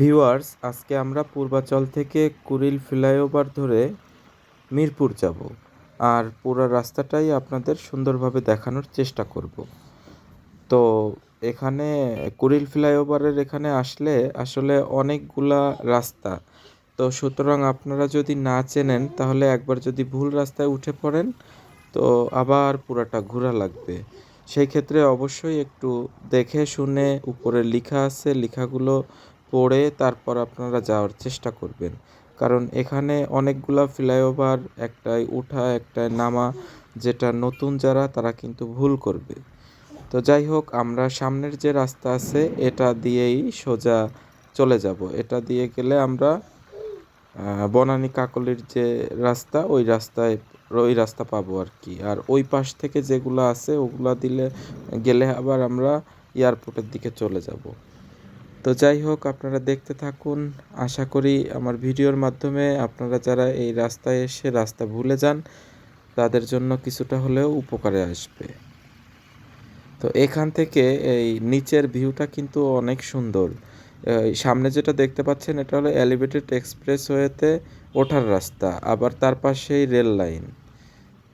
Viewers, আজকে আমরা পূর্বাচল থেকে কুড়িল ফ্লাইওভার ধরে মিরপুর যাব আর পুরো রাস্তাটাই আপনাদের সুন্দরভাবে দেখানোর চেষ্টা করব। তো এখানে কুড়িল ফ্লাইওভারের এখানে আসলে আসলে অনেকগুলা রাস্তা। তো সুতরাং আপনারা যদি না চেনেন, তাহলে একবার যদি ভুল রাস্তায় উঠে পড়েন, তো আবার পুরাটা ঘোরা লাগবে। সেই ক্ষেত্রে অবশ্যই একটু দেখে শুনে উপরে লেখা আছে, লেখাগুলো পড়ে তারপর আপনারা যাওয়ার চেষ্টা করবেন। কারণ এখানে অনেকগুলা ফ্লাইওভার একটায় উঠা একটায় নামা, যেটা নতুন যারা, তারা কিন্তু ভুল করবে। তো যাই হোক, আমরা সামনের যে রাস্তা আছে, এটা দিয়েই সোজা চলে যাব। এটা দিয়ে গেলে আমরা বনানী কাকলির যে রাস্তা, ওই রাস্তায়, ওই রাস্তা পাবো আর কি। আর ওই পাশ থেকে যেগুলো আছে, ওগুলা দিলে, গেলে আবার আমরা এয়ারপোর্টের দিকে চলে যাব। তো যাই হোক, আপনারা দেখতে থাকুন। আশা করি আমার ভিডিওর মাধ্যমে আপনারা যারা এই রাস্তায় এসে রাস্তা ভুলে যান, তাদের জন্য কিছুটা হলেও উপকারে আসবে। তো এখান থেকে এই নিচের ভিউটা কিন্তু অনেক সুন্দর। সামনে যেটা দেখতে পাচ্ছেন, এটা হলো এলিভেটেড এক্সপ্রেসওয়েতে ওঠার রাস্তা, আবার তার পাশেই রেল লাইন।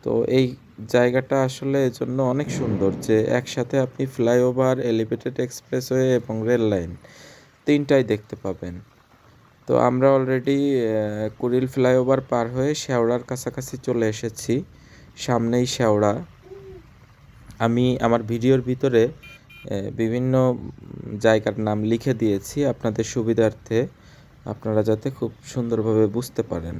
তো এই জায়গাটা আসলে এজন্য অনেক সুন্দর যে একসাথে আপনি ফ্লাইওভার, এলিভেটেড এক্সপ্রেসওয়ে এবং রেল লাইন তিনটাই দেখতে পাবেন। তো আমরা অলরেডি কুড়িল ফ্লাইওভার পার হয়ে শেওড়ার কাছাকাছি চলে এসেছি। সামনেই শেওড়া আমি আমার ভিডিওর ভিতরে বিভিন্ন জায়গার নাম লিখে দিয়েছি আপনাদের সুবিধার্থে। আপনারা যাতে খুব সুন্দরভাবে বুঝতে পারেন।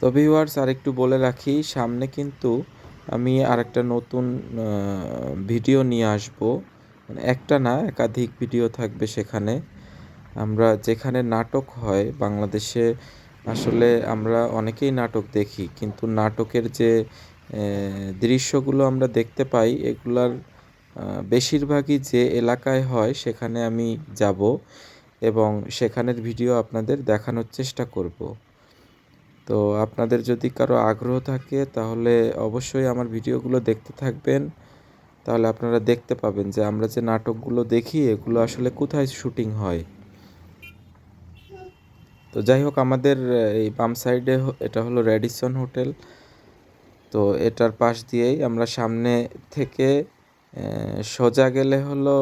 তো ভিউয়ার্স আর একটু বলে রাখি, সামনে কিন্তু আমি আরেকটা নতুন ভিডিও নিয়ে আসব। মানে একটা না, একাধিক ভিডিও থাকবে সেখানে। আমরা যেখানে নাটক হয়, বাংলাদেশে আসলে আমরা অনেকেই নাটক দেখি, কিন্তু নাটকের যে দৃশ্যগুলো আমরা দেখতে পাই, এগুলার বেশিরভাগই যে এলাকায় হয়, সেখানে আমি যাব এবং সেখানের ভিডিও আপনাদের দেখানোর চেষ্টা করব। তো আপনাদের যদি কারও আগ্রহ থাকে, তাহলে অবশ্যই আমার ভিডিওগুলো দেখতে থাকবেন। তাহলে আপনারা দেখতে পাবেন যে আমরা যে নাটকগুলো দেখি, এগুলো আসলে কোথায় শুটিং হয়। তো যাই হোক, আমাদের এই বাম সাইডে এটা হলো র্যাডিসন হোটেল। তো এটার পাশ দিয়েই আমরা সামনে থেকে সোজা গেলে হলো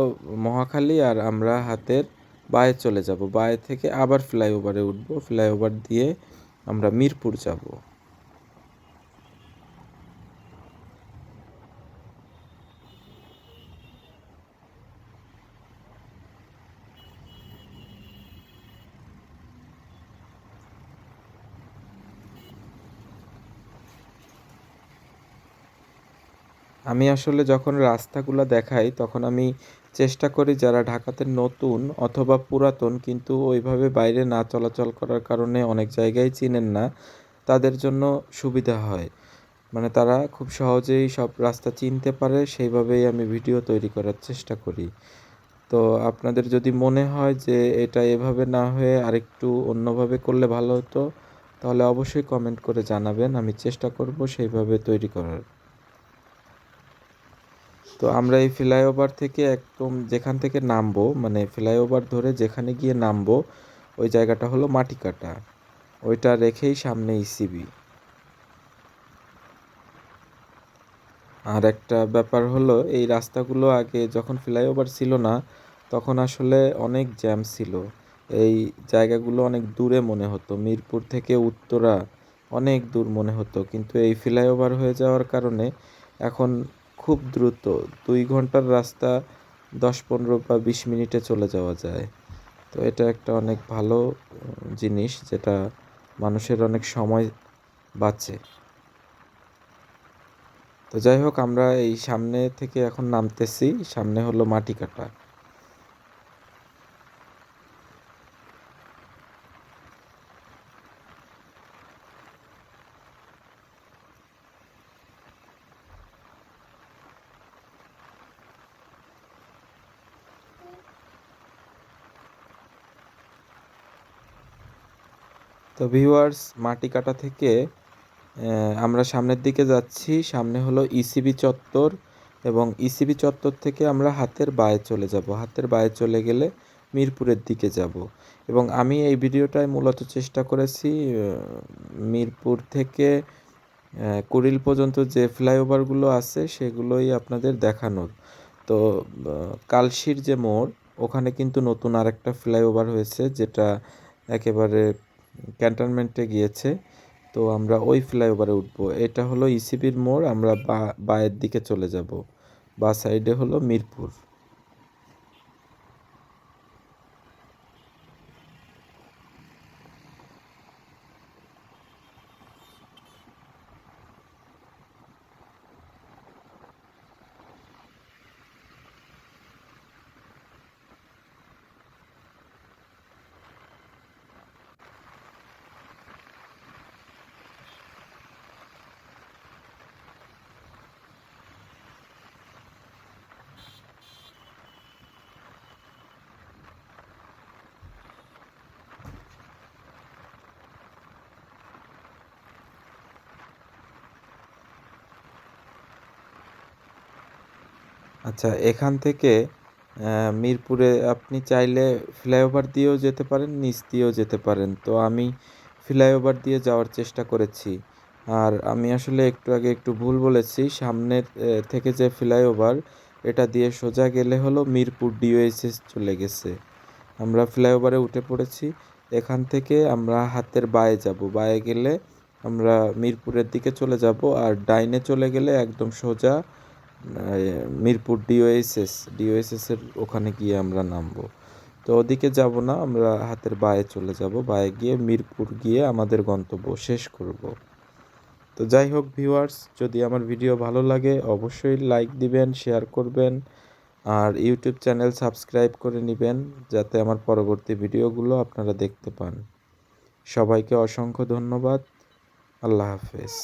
মহাখালী আর আমরা হাতের বায়ে চলে যাব। বায়ে থেকে আবার ফ্লাইওভারে উঠবো। ফ্লাইওভার দিয়ে আমরা মিরপুর যাব। আমি আসলে যখন রাস্তাগুলো দেখাই তখন আমি চেষ্টা করি যারা ঢাকাতে নতুন অথবা পুরাতন কিন্তু ওইভাবে বাইরে না চলাচল করার কারণে অনেক জায়গায় চিনেন না, তাদের জন্য সুবিধা হয়। মানে তারা খুব সহজেই সব রাস্তা চিনতে পারে, সেইভাবেই আমি ভিডিও তৈরি করার চেষ্টা করি। তো আপনাদের যদি মনে হয় যে এটা এভাবে না হয়ে আরেকটু অন্যভাবে করলে ভালো হতো, তাহলে অবশ্যই কমেন্ট করে জানাবেন, আমি চেষ্টা করব সেইভাবে তৈরি করার। তো আমরা এই ফ্লাইওভার থেকে একদম যেখান থেকে নামবো মানে ফ্লাইওভার ধরে যেখানে গিয়ে নামবো, ওই জায়গাটা হলো মাটিকাটা। ওইটা রেখেই সামনে ইসিবি আর একটা ব্যাপার হলো, এই রাস্তাগুলো আগে যখন ফ্লাইওভার ছিল না, তখন আসলে অনেক জ্যাম ছিল। এই জায়গাগুলো অনেক দূরে মনে হতো। মিরপুর থেকে উত্তরা অনেক দূর মনে হতো। কিন্তু এই ফ্লাইওভার হয়ে যাওয়ার কারণে এখন খুব দ্রুত। দুই ঘণ্টার রাস্তা দশ, পনেরো বা বিশ মিনিটে চলে যাওয়া যায়। তো এটা একটা অনেক ভালো জিনিস যেটা মানুষের অনেক সময় বাঁচে। তো যাই হোক, আমরা এই সামনে থেকে এখন নামতেছি। সামনে হলো মাটি কাটা। তো ভিউয়ার্স মাটি কাটা থেকে আমরা সামনের দিকে যাচ্ছি। সামনে হলো ইসিবি চত্বর এবং ইসিবি চত্বর থেকে আমরা হাতের বায়ে চলে যাব। হাতের বায়ে চলে গেলে মিরপুরের দিকে যাব। এবং আমি এই ভিডিওটায় মূলত চেষ্টা করেছি মিরপুর থেকে কুড়িল পর্যন্ত যে ফ্লাইওভারগুলো আছে সেগুলোই আপনাদের দেখানোর। তো কালশির যে মোড়, ওখানে কিন্তু নতুন আরেকটা ফ্লাইওভার হয়েছে যেটা একেবারে ক্যান্টনমেন্টে গিয়েছে। তো আমরা ওই ফ্লাইওভারে উঠবো। এটা হলো ইসিবির মোড়। আমরা বা, বায়ের দিকে চলে যাব। বা সাইডে হলো মিরপুর। আচ্ছা এখান থেকে মিরপুরে আপনি চাইলে ফ্লাইওভার দিয়েও যেতে পারেন, নিচ দিয়েও যেতে পারেন। তো আমি ফ্লাইওভার দিয়ে যাওয়ার চেষ্টা করেছি। আর আমি আসলে একটু আগে একটু ভুল বলেছি, সামনের থেকে যে ফ্লাইওভার, এটা দিয়ে সোজা গেলে হলো মিরপুর ডিওএসএস চলে গেছে। আমরা ফ্লাইওভারে উঠে পড়েছি, এখান থেকে আমরা হাতের বায়ে যাব। বায়ে গেলে আমরা মিরপুরের দিকে চলে যাব, আর ডাইনে চলে গেলে একদম সোজা মিরপুর ডিওএসএস ডিওএসএসের ওখানে গিয়ে আমরা নামবো। তো ওদিকে যাব না, আমরা হাতের বায়ে চলে যাব। বায়ে গিয়ে মিরপুর গিয়ে আমাদের গন্তব্য শেষ করব। তো যাই হোক ভিউয়ার্স যদি আমার ভিডিও ভালো লাগে অবশ্যই লাইক দিবেন শেয়ার করবেন, আর ইউটিউব চ্যানেল সাবস্ক্রাইব করে নেবেন, যাতে আমার পরবর্তী ভিডিওগুলো আপনারা দেখতে পান। সবাইকে অসংখ্য ধন্যবাদ। আল্লাহ হাফেজ।